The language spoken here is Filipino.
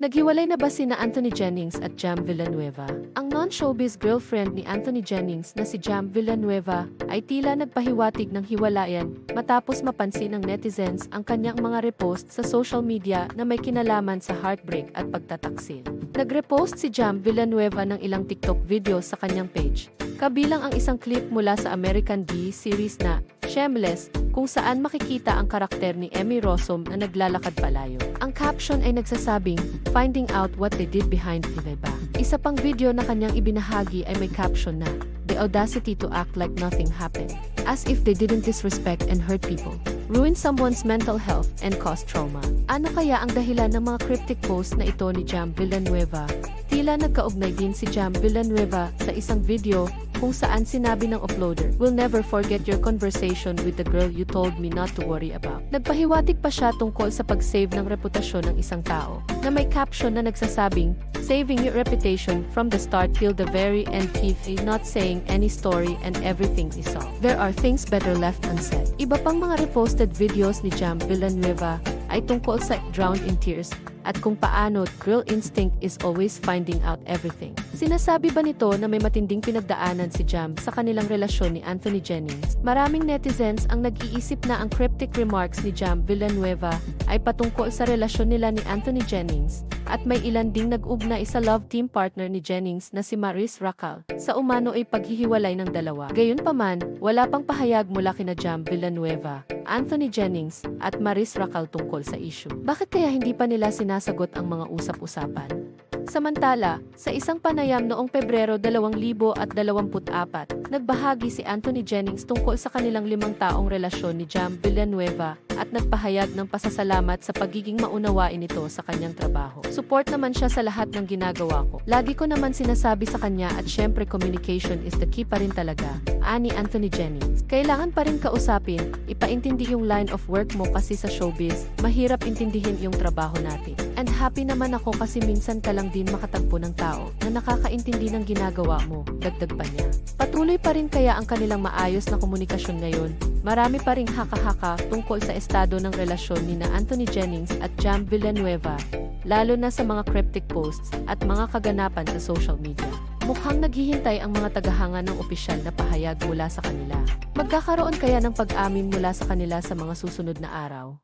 Naghiwalay na ba sina Anthony Jennings at Jam Villanueva? Ang non-showbiz girlfriend ni Anthony Jennings na si Jam Villanueva ay tila nagpahiwatig ng hiwalayan matapos mapansin ng netizens ang kanyang mga repost sa social media na may kinalaman sa heartbreak at pagtataksil. Nag-repost si Jam Villanueva ng ilang TikTok videos sa kanyang page, kabilang ang isang clip mula sa American B series na Shameless, kung saan makikita ang karakter ni Emmy Rossum na naglalakad palayo. Ang caption ay nagsasabing, finding out what they did behind the back. Isa pang video na kanyang ibinahagi ay may caption na, the audacity to act like nothing happened. As if they didn't disrespect and hurt people. Ruin someone's mental health and cause trauma. Ano kaya ang dahilan ng mga cryptic post na ito ni Jam Villanueva? Tila nagkaugnay din si Jam Villanueva sa isang video kung saan sinabi ng uploader, Will never forget your conversation with the girl you told me not to worry about. Nagpahiwatig pa siya tungkol sa pag-save ng reputasyon ng isang tao, na may caption na nagsasabing, Saving your reputation from the start till the very end if not saying any story and everything is solved. There are things better left unsaid. Iba pang mga reposted videos ni Jam Villanueva ay tungkol sa Drowned in Tears at kung paano girl instinct is always finding out everything. Sinasabi ba nito na may matinding pinagdaanan si Jam sa kanilang relasyon ni Anthony Jennings? Maraming netizens ang nag-iisip na ang cryptic remarks ni Jam Villanueva ay patungkol sa relasyon nila ni Anthony Jennings at may ilan ding nag-ugnay sa love team partner ni Jennings na si Maris Racal sa umano ay paghihiwalay ng dalawa. Gayunpaman, wala pang pahayag mula kina Jam Villanueva, Anthony Jennings at Maris Racal tungkol sa issue. Bakit kaya hindi pa nila sinasagot ang mga usap-usapan? Samantala, sa isang panayam noong Pebrero 2024, nagbahagi si Anthony Jennings tungkol sa kanilang limang taong relasyon ni Jam Villanueva at nagpahayag ng pasasalamat sa pagiging maunawain nito sa kanyang trabaho. Support naman siya sa lahat ng ginagawa ko. Lagi ko naman sinasabi sa kanya at syempre communication is the key pa rin talaga. Ani Anthony Jennings. Kailangan pa rin kausapin, ipaintindi yung line of work mo kasi sa showbiz, mahirap intindihin yung trabaho natin. And happy naman ako kasi minsan ka lang din makatagpo ng tao na nakakaintindi ng ginagawa mo, dagdag pa niya. Patuloy pa rin kaya ang kanilang maayos na komunikasyon ngayon. Marami pa ring haka-haka tungkol sa estado ng relasyon ni na Anthony Jennings at Jam Villanueva, lalo na sa mga cryptic posts at mga kaganapan sa social media. Mukhang naghihintay ang mga tagahanga ng opisyal na pahayag mula sa kanila. Magkakaroon kaya ng pag-amin mula sa kanila sa mga susunod na araw?